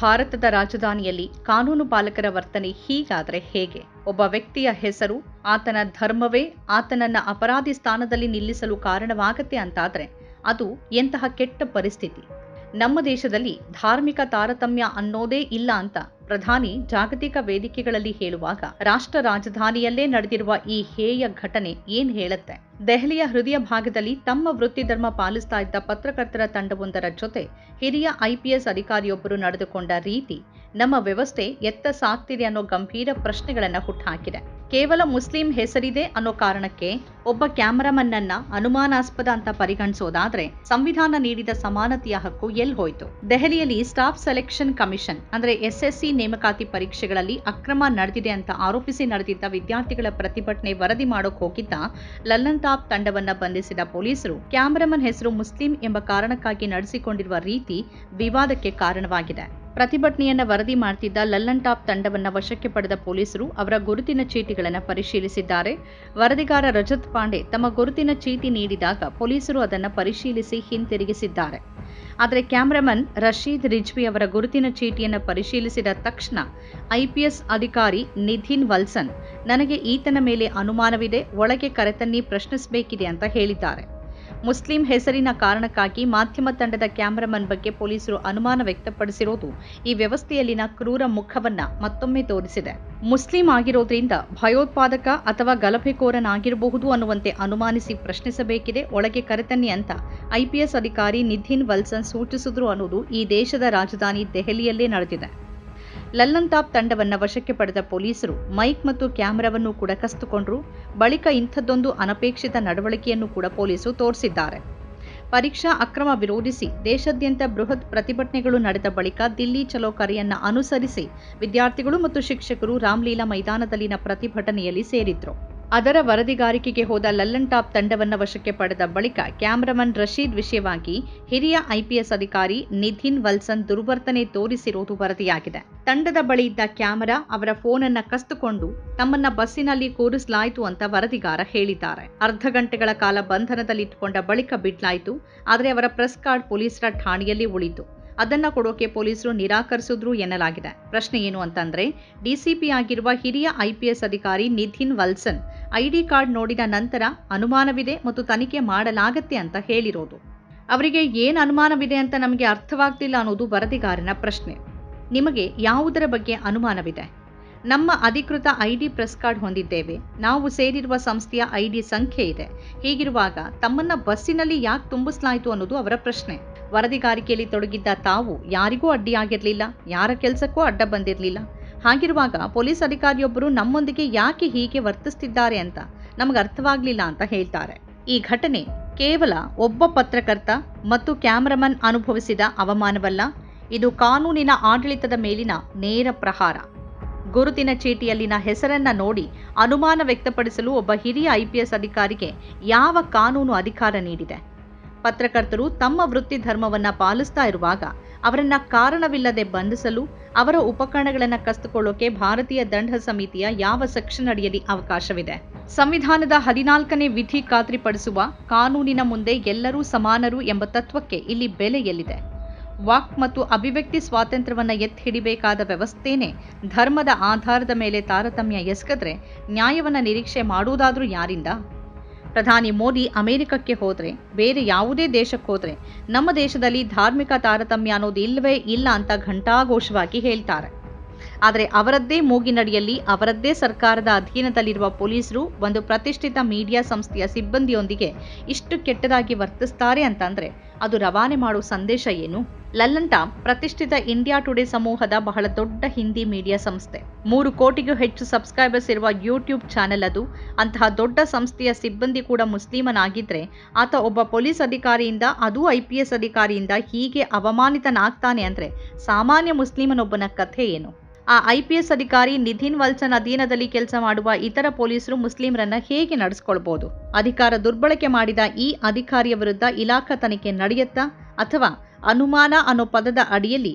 ಭಾರತದ ರಾಜಧಾನಿಯಲ್ಲಿ ಕಾನೂನು ಪಾಲಕರ ವರ್ತನೆ ಹೀಗಾದರೆ ಹೇಗೆ? ಒಬ್ಬ ವ್ಯಕ್ತಿಯ ಹೆಸರು, ಆತನ ಧರ್ಮವೇ ಆತನನ್ನ ಅಪರಾಧಿ ಸ್ಥಾನದಲ್ಲಿ ನಿಲ್ಲಿಸಲು ಕಾರಣವಾಗತ್ತೆ ಅಂತಾದರೆ ಅದು ಎಂತಹ ಕೆಟ್ಟ ಪರಿಸ್ಥಿತಿ. ನಮ್ಮ ದೇಶದಲ್ಲಿ ಧಾರ್ಮಿಕ ತಾರತಮ್ಯ ಅನ್ನೋದೇ ಇಲ್ಲ ಅಂತ ಪ್ರಧಾನಿ ಜಾಗತಿಕ ವೇದಿಕೆಗಳಲ್ಲಿ ಹೇಳುವಾಗ ರಾಷ್ಟ್ರ ರಾಜಧಾನಿಯಲ್ಲೇ ನಡೆದಿರುವ ಈ ಹೇಯ ಘಟನೆ ಏನ್ ಹೇಳುತ್ತೆ? ದೆಹಲಿಯ ಹೃದಯ ಭಾಗದಲ್ಲಿ ತಮ್ಮ ವೃತ್ತಿ ಧರ್ಮ ಪಾಲಿಸ್ತಾ ಇದ್ದ ಪತ್ರಕರ್ತರ ತಂಡವೊಂದರ ಜೊತೆ ಹಿರಿಯ ಐಪಿಎಸ್ ಅಧಿಕಾರಿಯೊಬ್ಬರು ನಡೆದುಕೊಂಡ ರೀತಿ ನಮ್ಮ ವ್ಯವಸ್ಥೆ ಎತ್ತ ಸಾಕ್ತಿದೆ ಅನ್ನೋ ಗಂಭೀರ ಪ್ರಶ್ನೆಗಳನ್ನ ಹುಟ್ಟುಹಾಕಿದೆ ಕೇವಲ ಮುಸ್ಲಿಂ ಹೆಸರಿದೆ ಅನ್ನೋ ಕಾರಣಕ್ಕೆ ಒಬ್ಬ ಕ್ಯಾಮರಾಮನ್ ಅನ್ನ ಅನುಮಾನಾಸ್ಪದ ಅಂತ ಪರಿಗಣಿಸೋದಾದ್ರೆ ಸಂವಿಧಾನ ನೀಡಿದ ಸಮಾನತೆಯ ಹಕ್ಕು ಎಲ್ಲಿ ಹೋಯ್ತು? ದೆಹಲಿಯಲ್ಲಿ ಸ್ಟಾಫ್ ಸೆಲೆಕ್ಷನ್ ಕಮಿಷನ್, ಅಂದ್ರೆ ಎಸ್ಎಸ್ಸಿ ನೇಮಕಾತಿ ಪರೀಕ್ಷೆಗಳಲ್ಲಿ ಅಕ್ರಮ ನಡೆದಿದೆ ಅಂತ ಆರೋಪಿಸಿ ನಡೆದಿದ್ದ ವಿದ್ಯಾರ್ಥಿಗಳ ಪ್ರತಿಭಟನೆ ವರದಿ ಮಾಡೋಕ್ ಹೋಗಿದ್ದ ಲಲ್ಲನ್ತಾಪ್ ತಂಡವನ್ನ ಬಂಧಿಸಿದ ಪೊಲೀಸರು ಕ್ಯಾಮರಾಮನ್ ಹೆಸರು ಮುಸ್ಲಿಂ ಎಂಬ ಕಾರಣಕ್ಕಾಗಿ ನಡೆಸಿಕೊಂಡಿರುವ ರೀತಿ ವಿವಾದಕ್ಕೆ ಕಾರಣವಾಗಿದೆ. ಪ್ರತಿಭಟನೆಯನ್ನ ವರದಿ ಮಾಡ್ತಿದ್ದ ಲಲ್ಲನ್ ಟಾಪ್ ತಂಡವನ್ನ ವಶಕ್ಕೆ ಪಡೆದ ಪೊಲೀಸರು ಅವರ ಗುರುತಿನ ಚೀಟಿಗಳನ್ನು ಪರಿಶೀಲಿಸಿದ್ದಾರೆ. ವರದಿಗಾರ ರಜತ್ ಪಾಂಡೆ ತಮ್ಮ ಗುರುತಿನ ಚೀಟಿ ನೀಡಿದಾಗ ಪೊಲೀಸರು ಅದನ್ನು ಪರಿಶೀಲಿಸಿ ಹಿಂತಿರುಗಿಸಿದ್ದಾರೆ. ಆದರೆ ಕ್ಯಾಮ್ರಾಮನ್ ರಶೀದ್ ರಿಜ್ವಿ ಅವರ ಗುರುತಿನ ಚೀಟಿಯನ್ನು ಪರಿಶೀಲಿಸಿದ ತಕ್ಷಣ ಐಪಿಎಸ್ ಅಧಿಕಾರಿ ನಿಧಿನ್ ವಲ್ಸನ್, ನನಗೆ ಈತನ ಮೇಲೆ ಅನುಮಾನವಿದೆ, ಒಳಗೆ ಕರೆತನ್ನಿ, ಪ್ರಶ್ನಿಸಬೇಕಿದೆ ಅಂತ ಹೇಳಿದ್ದಾರೆ. ಮುಸ್ಲಿಂ ಹೆಸರಿನ ಕಾರಣಕ್ಕಾಗಿ ಮಾಧ್ಯಮ ತಂಡದ ಕ್ಯಾಮರಾಮನ್ ಬಗ್ಗೆ ಪೊಲೀಸರು ಅನುಮಾನ ವ್ಯಕ್ತಪಡಿಸಿರೋದು ಈ ವ್ಯವಸ್ಥೆಯಲ್ಲಿನ ಕ್ರೂರ ಮುಖವನ್ನ ಮತ್ತೊಮ್ಮೆ ತೋರಿಸಿದೆ. ಮುಸ್ಲಿಂ ಆಗಿರೋದ್ರಿಂದ ಭಯೋತ್ಪಾದಕ ಅಥವಾ ಗಲಭೆಕೋರನಾಗಿರಬಹುದು ಅನ್ನುವಂತೆ ಅನುಮಾನಿಸಿ ಪ್ರಶ್ನಿಸಬೇಕಿದೆ. ಒಳಗೆ ಕರೆತನ್ನಿ ಅಂತ ಐಪಿಎಸ್ ಅಧಿಕಾರಿ ನಿಧಿನ್ ವಲ್ಸನ್ ಸೂಚಿಸಿದ್ರು ಅನ್ನೋದು ಈ ದೇಶದ ರಾಜಧಾನಿ ದೆಹಲಿಯಲ್ಲೇ ನಡೆದಿದೆ. ಲಲ್ಲನ್ತಾಪ್ ತಂಡವನ್ನ ವಶಕ್ಕೆ ಪಡೆದ ಪೊಲೀಸರು ಮೈಕ್ ಮತ್ತು ಕ್ಯಾಮೆರಾವನ್ನು ಕೂಡ ಕಸಿದುಕೊಂಡ್ರು. ಬಳಿಕ ಇಂಥದ್ದೊಂದು ಅನಪೇಕ್ಷಿತ ನಡವಳಿಕೆಯನ್ನು ಕೂಡ ಪೊಲೀಸರು ತೋರಿಸಿದ್ದಾರೆ. ಪರೀಕ್ಷಾ ಅಕ್ರಮ ವಿರೋಧಿಸಿ ದೇಶಾದ್ಯಂತ ಬೃಹತ್ ಪ್ರತಿಭಟನೆಗಳು ನಡೆದ ಬಳಿಕ ದಿಲ್ಲಿ ಚಲೋ ಕರೆಯನ್ನ ಅನುಸರಿಸಿ ವಿದ್ಯಾರ್ಥಿಗಳು ಮತ್ತು ಶಿಕ್ಷಕರು ರಾಮ್ಲೀಲಾ ಮೈದಾನದಲ್ಲಿನ ಪ್ರತಿಭಟನೆಯಲ್ಲಿ ಸೇರಿದ್ರು. ಅದರ ವರದಿಗಾರಿಕೆಗೆ ಹೋದ ಲಲ್ಲನ್ ಟಾಪ್ ತಂಡವನ್ನು ವಶಕ್ಕೆ ಪಡೆದ ಬಳಿಕ ಕ್ಯಾಮರಾಮನ್ ರಶೀದ್ ವಿಷಯವಾಗಿ ಹಿರಿಯ ಐಪಿಎಸ್ ಅಧಿಕಾರಿ ನಿಧಿನ್ ವಲ್ಸನ್ ದುರ್ವರ್ತನೆ ತೋರಿಸಿರುವುದು ವರದಿಯಾಗಿದೆ. ತಂಡದ ಬಳಿ ಇದ್ದ ಕ್ಯಾಮರಾ ಅವರ ಫೋನ್ ಅನ್ನ ಕಸ್ತುಕೊಂಡು ತಮ್ಮನ್ನ ಬಸ್ಸಿನಲ್ಲಿ ಕೂರಿಸಲಾಯಿತು ಅಂತ ವರದಿಗಾರ ಹೇಳಿದ್ದಾರೆ. ಅರ್ಧ ಗಂಟೆಗಳ ಕಾಲ ಬಂಧನದಲ್ಲಿಟ್ಟುಕೊಂಡ ಬಳಿಕ ಬಿಡ್ಲಾಯಿತು, ಆದರೆ ಅವರ ಪ್ರೆಸ್ ಕಾರ್ಡ್ ಪೊಲೀಸರ ಠಾಣೆಯಲ್ಲಿ ಉಳಿತು ಅದನ್ನ ಕೊಡೋಕೆ ಪೊಲೀಸರು ನಿರಾಕರಿಸಿದ್ರು ಎನ್ನಲಾಗಿದೆ. ಪ್ರಶ್ನೆ ಏನು ಅಂತಂದ್ರೆ ಡಿಸಿಪಿ ಆಗಿರುವ ಹಿರಿಯ ಐಪಿಎಸ್ ಅಧಿಕಾರಿ ನಿಧಿನ್ ವಲ್ಸನ್ ಐಡಿ ಕಾರ್ಡ್ ನೋಡಿದ ನಂತರ ಅನುಮಾನವಿದೆ ಮತ್ತು ತನಿಖೆ ಮಾಡಲಾಗತ್ತೆ ಅಂತ ಹೇಳಿರೋದು. ಅವರಿಗೆ ಏನು ಅನುಮಾನವಿದೆ ಅಂತ ನಮಗೆ ಅರ್ಥವಾಗ್ತಿಲ್ಲ ಅನ್ನೋದು ವರದಿಗಾರನ ಪ್ರಶ್ನೆ. ನಿಮಗೆ ಯಾವುದರ ಬಗ್ಗೆ ಅನುಮಾನವಿದೆ? ನಮ್ಮ ಅಧಿಕೃತ ಐಡಿ ಪ್ರೆಸ್ ಕಾರ್ಡ್ ಹೊಂದಿದ್ದೇವೆ. ನಾವು ಸೇರಿರುವ ಸಂಸ್ಥೆಯ ಐಡಿ ಸಂಖ್ಯೆ ಇದೆ. ಹೀಗಿರುವಾಗ ತಮ್ಮನ್ನ ಬಸ್ಸಿನಲ್ಲಿ ಯಾಕೆ ತುಂಬಿಸಲಾಯಿತು ಅನ್ನೋದು ಅವರ ಪ್ರಶ್ನೆ. ವರದಿಗಾರಿಕೆಯಲ್ಲಿ ತೊಡಗಿದ್ದ ತಾವು ಯಾರಿಗೂ ಅಡ್ಡಿಯಾಗಿರಲಿಲ್ಲ, ಯಾರ ಕೆಲಸಕ್ಕೂ ಅಡ್ಡ ಬಂದಿರಲಿಲ್ಲ. ಹಾಗಿರುವಾಗ ಪೊಲೀಸ್ ಅಧಿಕಾರಿಯೊಬ್ಬರು ನಮ್ಮೊಂದಿಗೆ ಯಾಕೆ ಹೀಗೆ ವರ್ತಿಸ್ತಿದ್ದಾರೆ ಅಂತ ನಮಗೆ ಅರ್ಥವಾಗಲಿಲ್ಲ ಅಂತ ಹೇಳ್ತಾರೆ. ಈ ಘಟನೆ ಕೇವಲ ಒಬ್ಬ ಪತ್ರಕರ್ತ ಮತ್ತು ಕ್ಯಾಮರಾಮನ್ ಅನುಭವಿಸಿದ ಅವಮಾನವಲ್ಲ, ಇದು ಕಾನೂನಿನ ಆಡಳಿತದ ಮೇಲಿನ ನೇರ ಪ್ರಹಾರ. ಗುರುತಿನ ಚೀಟಿಯಲ್ಲಿನ ಹೆಸರನ್ನ ನೋಡಿ ಅನುಮಾನ ವ್ಯಕ್ತಪಡಿಸಲು ಒಬ್ಬ ಹಿರಿಯ ಐಪಿಎಸ್ ಅಧಿಕಾರಿಗೆ ಯಾವ ಕಾನೂನು ಅಧಿಕಾರ ನೀಡಿದೆ? ಪತ್ರಕರ್ತರು ತಮ್ಮ ವೃತ್ತಿ ಧರ್ಮವನ್ನ ಪಾಲಿಸ್ತಾ ಇರುವಾಗ ಅವರನ್ನ ಕಾರಣವಿಲ್ಲದೆ ಬಂಧಿಸಲು, ಅವರ ಉಪಕರಣಗಳನ್ನು ಕಸ್ತುಕೊಳ್ಳೋಕೆ ಭಾರತೀಯ ದಂಡ ಸಮಿತಿಯ ಯಾವ ಸೆಕ್ಷನ್ ಅಡಿಯಲ್ಲಿ ಅವಕಾಶವಿದೆ. ಸಂವಿಧಾನದ ಹದಿನಾಲ್ಕನೇ ವಿಧಿ ಖಾತ್ರಿಪಡಿಸುವ ಕಾನೂನಿನ ಮುಂದೆ ಎಲ್ಲರೂ ಸಮಾನರು ಎಂಬ ತತ್ವಕ್ಕೆ ಇಲ್ಲಿ ಬೆಲೆ ಎಲ್ಲಿದೆ? ವಾಕ್ ಮತ್ತು ಅಭಿವ್ಯಕ್ತಿ ಸ್ವಾತಂತ್ರ್ಯವನ್ನು ಎತ್ತಿ ಹಿಡಿಬೇಕಾದ ವ್ಯವಸ್ಥೆನೇ ಧರ್ಮದ ಆಧಾರದ ಮೇಲೆ ತಾರತಮ್ಯ ಎಸಗಿದ್ರೆ ನ್ಯಾಯವನ್ನು ನಿರೀಕ್ಷೆ ಮಾಡುವುದಾದರೂ ಯಾರಿಂದ? ಪ್ರಧಾನಿ ಮೋದಿ ಅಮೆರಿಕಕ್ಕೆ ಹೋದರೆ, ಬೇರೆ ಯಾವುದೇ ದೇಶಕ್ಕೆ ಹೋದರೆ, ನಮ್ಮ ದೇಶದಲ್ಲಿ ಧಾರ್ಮಿಕ ತಾರತಮ್ಯ ಅನ್ನೋದು ಇಲ್ಲವೇ ಇಲ್ಲ ಅಂತ ಘಂಟಾಘೋಷವಾಗಿ ಹೇಳ್ತಾರೆ. ಆದರೆ ಅವರದ್ದೇ ಮೂಗಿನಡಿಯಲ್ಲಿ, ಅವರದ್ದೇ ಸರ್ಕಾರದ ಅಧೀನದಲ್ಲಿರುವ ಪೊಲೀಸರು ಒಂದು ಪ್ರತಿಷ್ಠಿತ ಮೀಡಿಯಾ ಸಂಸ್ಥೆಯ ಸಿಬ್ಬಂದಿಯೊಂದಿಗೆ ಇಷ್ಟು ಕೆಟ್ಟದಾಗಿ ವರ್ತಿಸ್ತಾರೆ ಅಂತಂದ್ರೆ ಅದು ರವಾನೆ ಮಾಡುವ ಸಂದೇಶ ಏನು? ಲಲ್ಲಂಟಾ ಪ್ರತಿಷ್ಠಿತ ಇಂಡಿಯಾ ಟುಡೇ ಸಮೂಹದ ಬಹಳ ದೊಡ್ಡ ಹಿಂದಿ ಮೀಡಿಯಾ ಸಂಸ್ಥೆ. ಮೂರು ಕೋಟಿಗೂ ಹೆಚ್ಚು ಸಬ್ಸ್ಕ್ರೈಬರ್ಸ್ ಇರುವ ಯೂಟ್ಯೂಬ್ ಚಾನೆಲ್ ಅದು. ಅಂತಹ ದೊಡ್ಡ ಸಂಸ್ಥೆಯ ಸಿಬ್ಬಂದಿ ಕೂಡ ಮುಸ್ಲಿಮನಾಗಿದ್ರೆ ಆತ ಒಬ್ಬ ಪೊಲೀಸ್ ಅಧಿಕಾರಿಯಿಂದ, ಅದೂ ಐ ಪಿ ಎಸ್ ಅಧಿಕಾರಿಯಿಂದ ಹೀಗೆ ಅವಮಾನಿತನಾಗ್ತಾನೆ ಅಂದ್ರೆ ಸಾಮಾನ್ಯ ಮುಸ್ಲಿಮನೊಬ್ಬನ ಕಥೆ ಏನು? ಆ ಐಪಿಎಸ್ ಅಧಿಕಾರಿ ನಿಧಿನ್ ವಲ್ಸನ್ ಅಧೀನದಲ್ಲಿ ಕೆಲಸ ಮಾಡುವ ಇತರ ಪೊಲೀಸರು ಮುಸ್ಲಿಮರನ್ನ ಹೇಗೆ ನಡೆಸ್ಕೊಳ್ಬಹುದು ಅಧಿಕಾರ ದುರ್ಬಳಕೆ ಮಾಡಿದ ಈ ಅಧಿಕಾರಿಯ ವಿರುದ್ಧ ಇಲಾಖಾ ತನಿಖೆ ನಡೆಯುತ್ತಾ ಅಥವಾ ಅನುಮಾನ ಅನ್ನೋ ಪದದ ಅಡಿಯಲ್ಲಿ